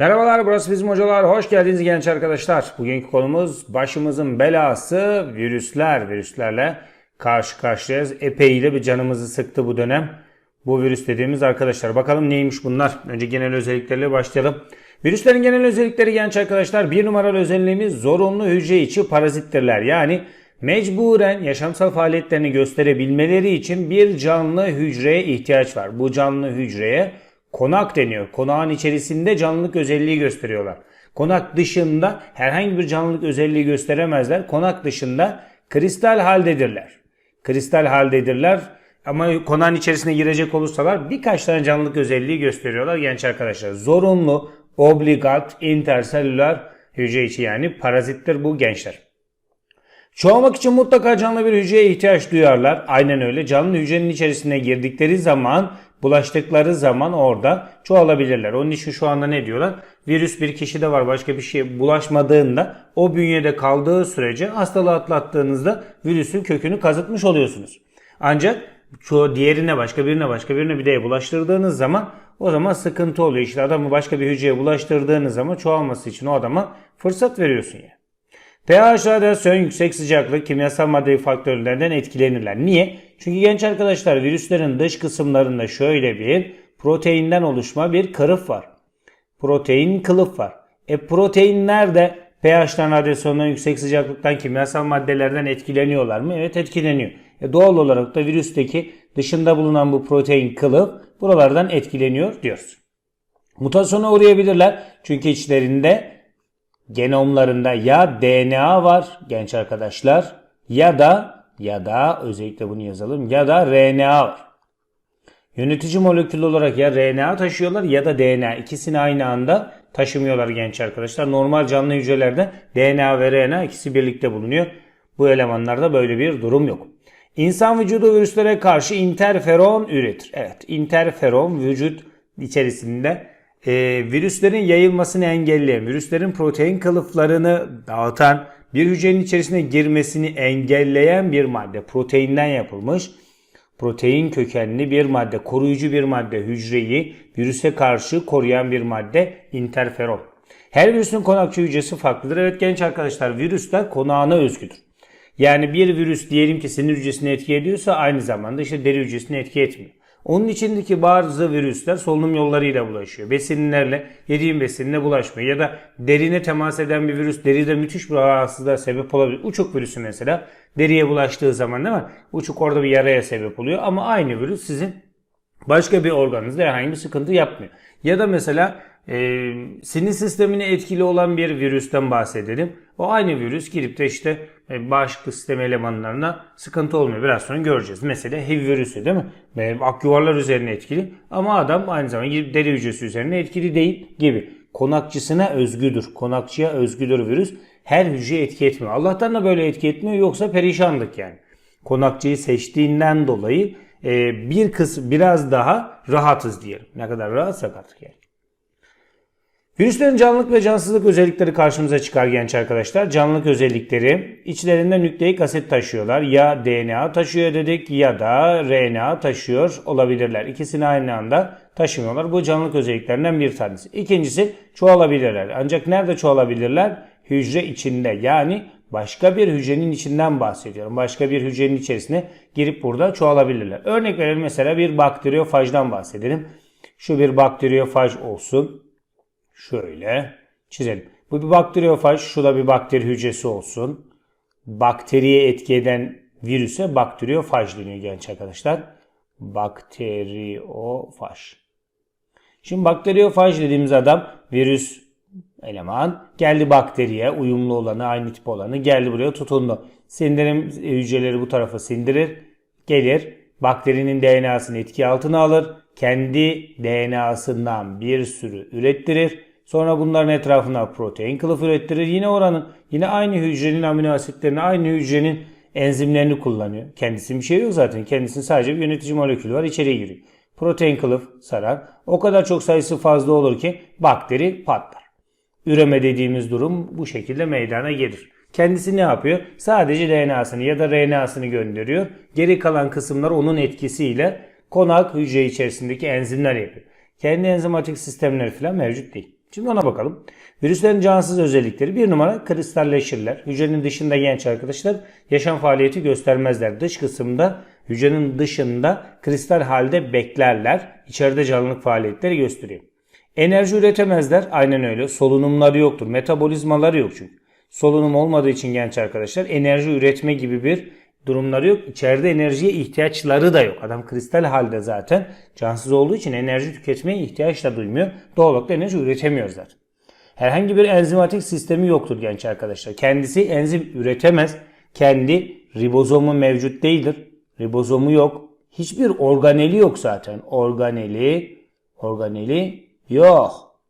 Merhabalar burası bizim hocalar. Hoş geldiniz genç arkadaşlar. Bugünkü konumuz başımızın belası virüsler. Virüslerle karşı karşıyayız. Epey de bir canımızı sıktı bu dönem. Bu virüs dediğimiz arkadaşlar. Bakalım neymiş bunlar? Önce genel özellikleriyle başlayalım. Virüslerin genel özellikleri genç arkadaşlar. Bir numaralı özelliğimiz zorunlu hücre içi parazittirler. Yani mecburen yaşamsal faaliyetlerini gösterebilmeleri için bir canlı hücreye ihtiyaç var. Bu canlı hücreye konak deniyor. Konağın içerisinde canlılık özelliği gösteriyorlar. Konak dışında herhangi bir canlılık özelliği gösteremezler. Konak dışında kristal haldedirler. Kristal haldedirler ama konağın içerisine girecek olursalar birkaç tane canlılık özelliği gösteriyorlar genç arkadaşlar. Zorunlu, obligat, interselüler hücre içi yani parazittir bu gençler. Çoğalmak için mutlaka canlı bir hücreye ihtiyaç duyarlar. Aynen öyle. Canlı hücrenin içerisine girdikleri zaman, bulaştıkları zaman orada çoğalabilirler. Onun için şu anda ne diyorlar? Virüs bir kişide var başka bir şey bulaşmadığında o bünyede kaldığı sürece hastalığı atlattığınızda virüsün kökünü kazıtmış oluyorsunuz. Ancak çoğu diğerine başka birine başka birine bir de bulaştırdığınız zaman o zaman sıkıntı oluyor. İşte adamı başka bir hücreye bulaştırdığınız zaman çoğalması için o adama fırsat veriyorsun ya. pH radyasyon yüksek sıcaklık kimyasal madde faktörlerinden etkilenirler. Niye? Çünkü genç arkadaşlar virüslerin dış kısımlarında şöyle bir proteinden oluşma bir kırıf var. Protein kılıf var. E proteinler de pH'tan, radyasyondan, yüksek sıcaklıktan, kimyasal maddelerden etkileniyorlar mı? Evet etkileniyor. E doğal olarak da virüsteki dışında bulunan bu protein kılıf buralardan etkileniyor diyoruz. Mutasyona uğrayabilirler. Çünkü içlerinde genomlarında ya DNA var genç arkadaşlar ya da ya da özellikle bunu yazalım ya da RNA var. Yönetici molekül olarak ya RNA taşıyorlar ya da DNA. İkisini aynı anda taşımıyorlar genç arkadaşlar. Normal canlı hücrelerde DNA ve RNA ikisi birlikte bulunuyor. Bu elemanlarda böyle bir durum yok. İnsan vücudu virüslere karşı interferon üretir. Evet, interferon vücut içerisinde e, virüslerin yayılmasını engelleyen, virüslerin protein kılıflarını dağıtan, bir hücrenin içerisine girmesini engelleyen bir madde. Proteinden yapılmış protein kökenli bir madde, koruyucu bir madde, hücreyi virüse karşı koruyan bir madde interferon. Her virüsün konakçı hücresi farklıdır. Evet genç arkadaşlar virüsler konağına özgüdür. Yani bir virüs diyelim ki sinir hücresini etki ediyorsa aynı zamanda işte deri hücresini etki etmiyor. Onun içindeki bazı virüsler solunum yollarıyla bulaşıyor. Besinlerle, yediğin besinle bulaşmıyor. Ya da derine temas eden bir virüs deride müthiş bir rahatsızlığa sebep olabilir. Uçuk virüsü mesela deriye bulaştığı zaman değil mi? Uçuk orada bir yaraya sebep oluyor. Ama aynı virüs sizin başka bir organınızda herhangi bir sıkıntı yapmıyor. Ya da mesela e, sinir sistemine etkili olan bir virüsten bahsedelim. O aynı virüs girip de işte e, bağışıklık sistemi elemanlarına sıkıntı olmuyor. Biraz sonra göreceğiz. Mesela HIV virüsü değil mi? E, akyuvarlar üzerine etkili ama adam aynı zamanda girip deri hücresi üzerine etkili değil gibi. Konakçısına özgüdür. Konakçıya özgüdür virüs. Her hücreye etki etmiyor. Allah'tan da böyle etki etmiyor yoksa perişanlık yani. Konakçıyı seçtiğinden dolayı e, bir kısım biraz daha rahatız diyelim. Ne kadar rahatsak artık yani. Virüslerin canlılık ve cansızlık özellikleri karşımıza çıkar genç arkadaşlar. Canlılık özellikleri içlerinde nükleik asit taşıyorlar. Ya DNA taşıyor dedik ya da RNA taşıyor olabilirler. İkisini aynı anda taşımıyorlar. Bu canlılık özelliklerinden bir tanesi. İkincisi çoğalabilirler. Ancak nerede çoğalabilirler? Hücre içinde yani başka bir hücrenin içinden bahsediyorum. Başka bir hücrenin içerisine girip burada çoğalabilirler. Örnek verelim mesela bir bakteriyofajdan bahsedelim. Şu bir bakteriyofaj olsun. Şöyle çizelim. Bu bir bakteriyofaj, şu da bir bakteri hücresi olsun. Bakteriye etki eden virüse bakteriyofaj deniyor genç arkadaşlar. Bakteriyofaj. Şimdi bakteriyofaj dediğimiz adam virüs eleman geldi bakteriye uyumlu olanı aynı tip olanı geldi buraya tutundu. Sindirim hücreleri bu tarafa sindirir gelir bakterinin DNA'sını etki altına alır kendi DNA'sından bir sürü ürettirir Sonra bunların etrafına protein kılıf ürettirir. Yine oranın yine aynı hücrenin amino asitlerini, aynı hücrenin enzimlerini kullanıyor. Kendisinin bir şey yok zaten. Kendisinin sadece bir yönetici molekülü var. içeriye giriyor. Protein kılıf sarar. O kadar çok sayısı fazla olur ki bakteri patlar. Üreme dediğimiz durum bu şekilde meydana gelir. Kendisi ne yapıyor? Sadece DNA'sını ya da RNA'sını gönderiyor. Geri kalan kısımlar onun etkisiyle konak hücre içerisindeki enzimler yapıyor. Kendi enzimatik sistemleri falan mevcut değil. Şimdi ona bakalım. Virüslerin cansız özellikleri bir numara kristalleşirler. Hücrenin dışında genç arkadaşlar yaşam faaliyeti göstermezler. Dış kısımda hücrenin dışında kristal halde beklerler. İçeride canlılık faaliyetleri gösteriyor. Enerji üretemezler. Aynen öyle. Solunumları yoktur. Metabolizmaları yok çünkü. Solunum olmadığı için genç arkadaşlar enerji üretme gibi bir durumları yok. İçeride enerjiye ihtiyaçları da yok. Adam kristal halde zaten cansız olduğu için enerji tüketmeye ihtiyaç da duymuyor. Doğal olarak da enerji üretemiyor zaten. Herhangi bir enzimatik sistemi yoktur genç arkadaşlar. Kendisi enzim üretemez. Kendi ribozomu mevcut değildir. Ribozomu yok. Hiçbir organeli yok zaten. Organeli, organeli yok.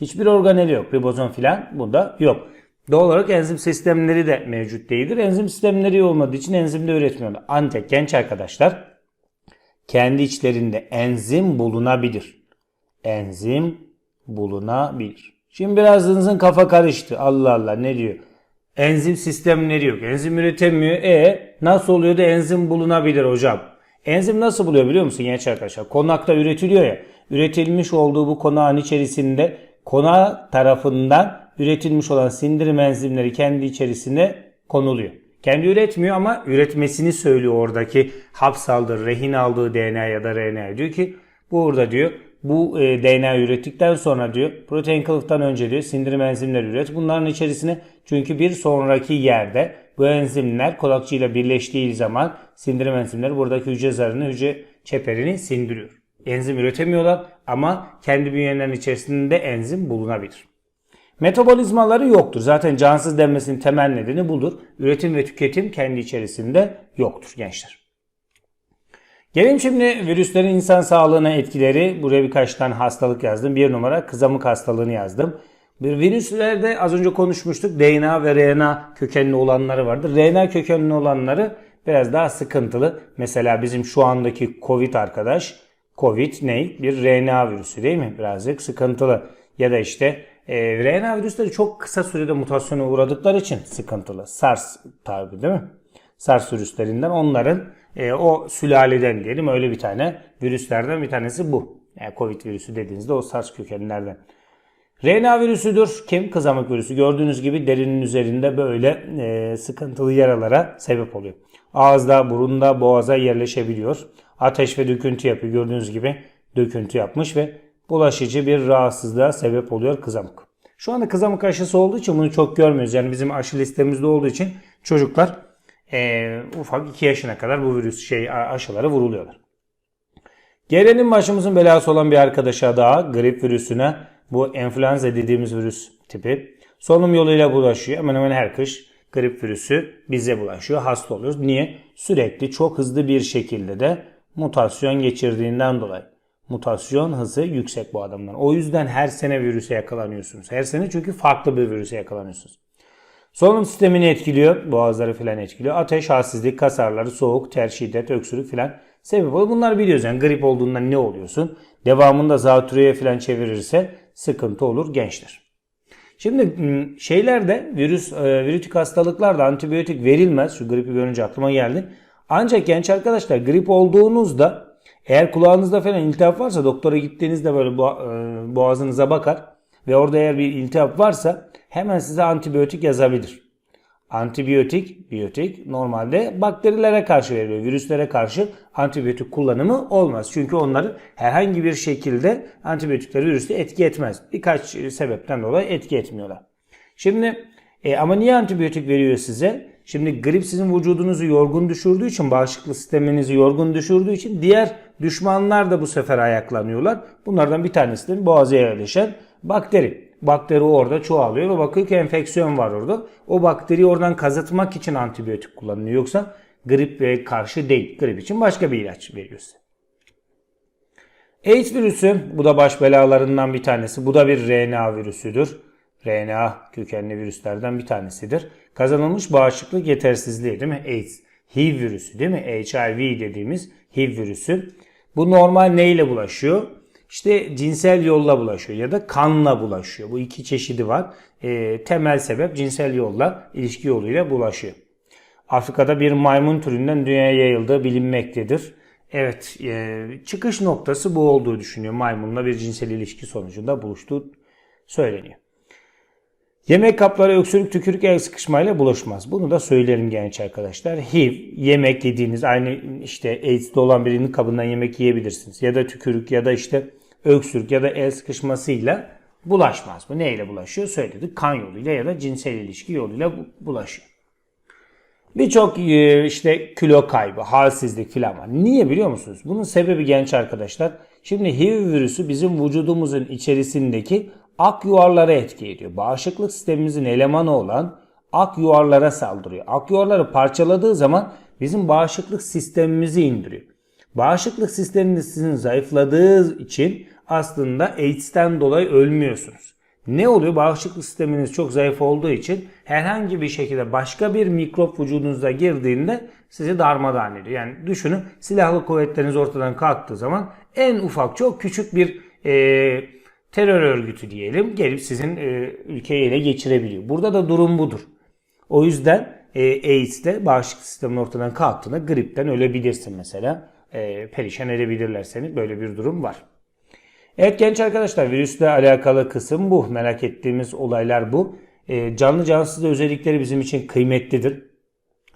Hiçbir organeli yok. Ribozom filan bunda yok. Doğal olarak enzim sistemleri de mevcut değildir. Enzim sistemleri olmadığı için enzim de üretmiyorlar. Ancak genç arkadaşlar kendi içlerinde enzim bulunabilir. Enzim bulunabilir. Şimdi birazınızın kafa karıştı. Allah Allah ne diyor? Enzim sistemleri yok. Enzim üretemiyor. E nasıl oluyor da enzim bulunabilir hocam? Enzim nasıl buluyor biliyor musun genç arkadaşlar? Konakta üretiliyor ya. Üretilmiş olduğu bu konağın içerisinde konağı tarafından üretilmiş olan sindirim enzimleri kendi içerisine konuluyor. Kendi üretmiyor ama üretmesini söylüyor oradaki hapsaldığı, rehin aldığı DNA ya da RNA. Diyor ki burada diyor bu e, DNA ürettikten sonra diyor protein kılıftan önce diyor sindirim enzimleri üret. Bunların içerisine çünkü bir sonraki yerde bu enzimler kolakçıyla birleştiği zaman sindirim enzimleri buradaki hücre zarını, hücre çeperini sindiriyor. Enzim üretemiyorlar ama kendi bünyelerinin içerisinde enzim bulunabilir. Metabolizmaları yoktur. Zaten cansız denmesinin temel nedeni budur. Üretim ve tüketim kendi içerisinde yoktur gençler. Gelelim şimdi virüslerin insan sağlığına etkileri. Buraya birkaç tane hastalık yazdım. Bir numara kızamık hastalığını yazdım. Bir virüslerde az önce konuşmuştuk. DNA ve RNA kökenli olanları vardır. RNA kökenli olanları biraz daha sıkıntılı. Mesela bizim şu andaki Covid arkadaş. Covid ne? Bir RNA virüsü değil mi? Birazcık sıkıntılı. Ya da işte e, RNA virüsleri çok kısa sürede mutasyona uğradıkları için sıkıntılı. SARS tabi değil mi? SARS virüslerinden onların e, o sülaleden diyelim öyle bir tane virüslerden bir tanesi bu. Yani Covid virüsü dediğinizde o SARS kökenlerden. RNA virüsüdür. Kim? Kızamık virüsü. Gördüğünüz gibi derinin üzerinde böyle e, sıkıntılı yaralara sebep oluyor. Ağızda, burunda, boğaza yerleşebiliyor. Ateş ve döküntü yapıyor. Gördüğünüz gibi döküntü yapmış ve bulaşıcı bir rahatsızlığa sebep oluyor kızamık. Şu anda kızamık aşısı olduğu için bunu çok görmüyoruz. Yani bizim aşı listemizde olduğu için çocuklar e, ufak 2 yaşına kadar bu virüs şey aşıları vuruluyorlar. Gelelim başımızın belası olan bir arkadaşa daha grip virüsüne bu enfluenza dediğimiz virüs tipi solunum yoluyla bulaşıyor. Hemen hemen her kış grip virüsü bize bulaşıyor. Hasta oluyoruz. Niye? Sürekli çok hızlı bir şekilde de mutasyon geçirdiğinden dolayı. Mutasyon hızı yüksek bu adamların. O yüzden her sene virüse yakalanıyorsunuz. Her sene çünkü farklı bir virüse yakalanıyorsunuz. Solunum sistemini etkiliyor. Boğazları filan etkiliyor. Ateş, halsizlik, kas ağrıları, soğuk, ter, şiddet, öksürük filan sebep oluyor. Bunlar biliyoruz yani grip olduğunda ne oluyorsun? Devamında zatürreye filan çevirirse sıkıntı olur gençler. Şimdi şeylerde virüs, e, virütik hastalıklarda antibiyotik verilmez. Şu gripi görünce aklıma geldi. Ancak genç arkadaşlar grip olduğunuzda eğer kulağınızda falan iltihap varsa doktora gittiğinizde böyle boğazınıza bakar ve orada eğer bir iltihap varsa hemen size antibiyotik yazabilir. Antibiyotik, biyotik normalde bakterilere karşı veriliyor. Virüslere karşı antibiyotik kullanımı olmaz. Çünkü onları herhangi bir şekilde antibiyotikler virüste etki etmez. Birkaç sebepten dolayı etki etmiyorlar. Şimdi e, ama niye antibiyotik veriyor size? Şimdi grip sizin vücudunuzu yorgun düşürdüğü için, bağışıklık sisteminizi yorgun düşürdüğü için diğer düşmanlar da bu sefer ayaklanıyorlar. Bunlardan bir tanesi de boğaza yerleşen bakteri. Bakteri orada çoğalıyor ve bakıyor ki enfeksiyon var orada. O bakteriyi oradan kazıtmak için antibiyotik kullanılıyor. Yoksa grip karşı değil. Grip için başka bir ilaç veriyor size. AIDS virüsü bu da baş belalarından bir tanesi. Bu da bir RNA virüsüdür. RNA kökenli virüslerden bir tanesidir. Kazanılmış bağışıklık yetersizliği değil mi? AIDS. HIV virüsü değil mi? HIV dediğimiz HIV virüsü. Bu normal neyle bulaşıyor? İşte cinsel yolla bulaşıyor ya da kanla bulaşıyor. Bu iki çeşidi var. E, temel sebep cinsel yolla, ilişki yoluyla bulaşıyor. Afrika'da bir maymun türünden dünyaya yayıldığı bilinmektedir. Evet, e, çıkış noktası bu olduğu düşünüyor. Maymunla bir cinsel ilişki sonucunda buluştuğu söyleniyor. Yemek kapları öksürük, tükürük, el sıkışmayla bulaşmaz. Bunu da söylerim genç arkadaşlar. HIV, yemek yediğiniz aynı işte AIDS'de olan birinin kabından yemek yiyebilirsiniz. Ya da tükürük ya da işte öksürük ya da el sıkışmasıyla bulaşmaz. Bu neyle bulaşıyor? Söyledik. Kan yoluyla ya da cinsel ilişki yoluyla bu- bulaşıyor. Birçok e, işte kilo kaybı, halsizlik falan var. Niye biliyor musunuz? Bunun sebebi genç arkadaşlar. Şimdi HIV virüsü bizim vücudumuzun içerisindeki ak yuvarlara etki ediyor. Bağışıklık sistemimizin elemanı olan ak yuvarlara saldırıyor. Ak yuvarları parçaladığı zaman bizim bağışıklık sistemimizi indiriyor. Bağışıklık sisteminiz sizin zayıfladığı için aslında AIDS'ten dolayı ölmüyorsunuz. Ne oluyor? Bağışıklık sisteminiz çok zayıf olduğu için herhangi bir şekilde başka bir mikrop vücudunuza girdiğinde sizi darmadağın ediyor. Yani düşünün silahlı kuvvetleriniz ortadan kalktığı zaman en ufak çok küçük bir e, terör örgütü diyelim gelip sizin e, ülkeyi ele geçirebiliyor. Burada da durum budur. O yüzden e, AIDS'de bağışıklık sistemin ortadan kalktığında gripten ölebilirsin mesela. E, perişan edebilirler seni. Böyle bir durum var. Evet genç arkadaşlar virüsle alakalı kısım bu. Merak ettiğimiz olaylar bu. E, canlı cansız özellikleri bizim için kıymetlidir.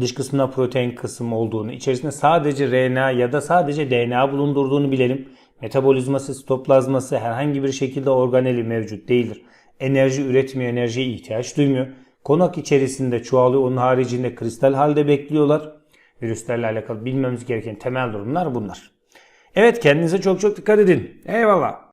Dış kısmında protein kısmı olduğunu, içerisinde sadece RNA ya da sadece DNA bulundurduğunu bilelim. Metabolizması, sitoplazması herhangi bir şekilde organeli mevcut değildir. Enerji üretmiyor, enerjiye ihtiyaç duymuyor. Konak içerisinde çoğalıyor, onun haricinde kristal halde bekliyorlar. Virüslerle alakalı bilmemiz gereken temel durumlar bunlar. Evet kendinize çok çok dikkat edin. Eyvallah.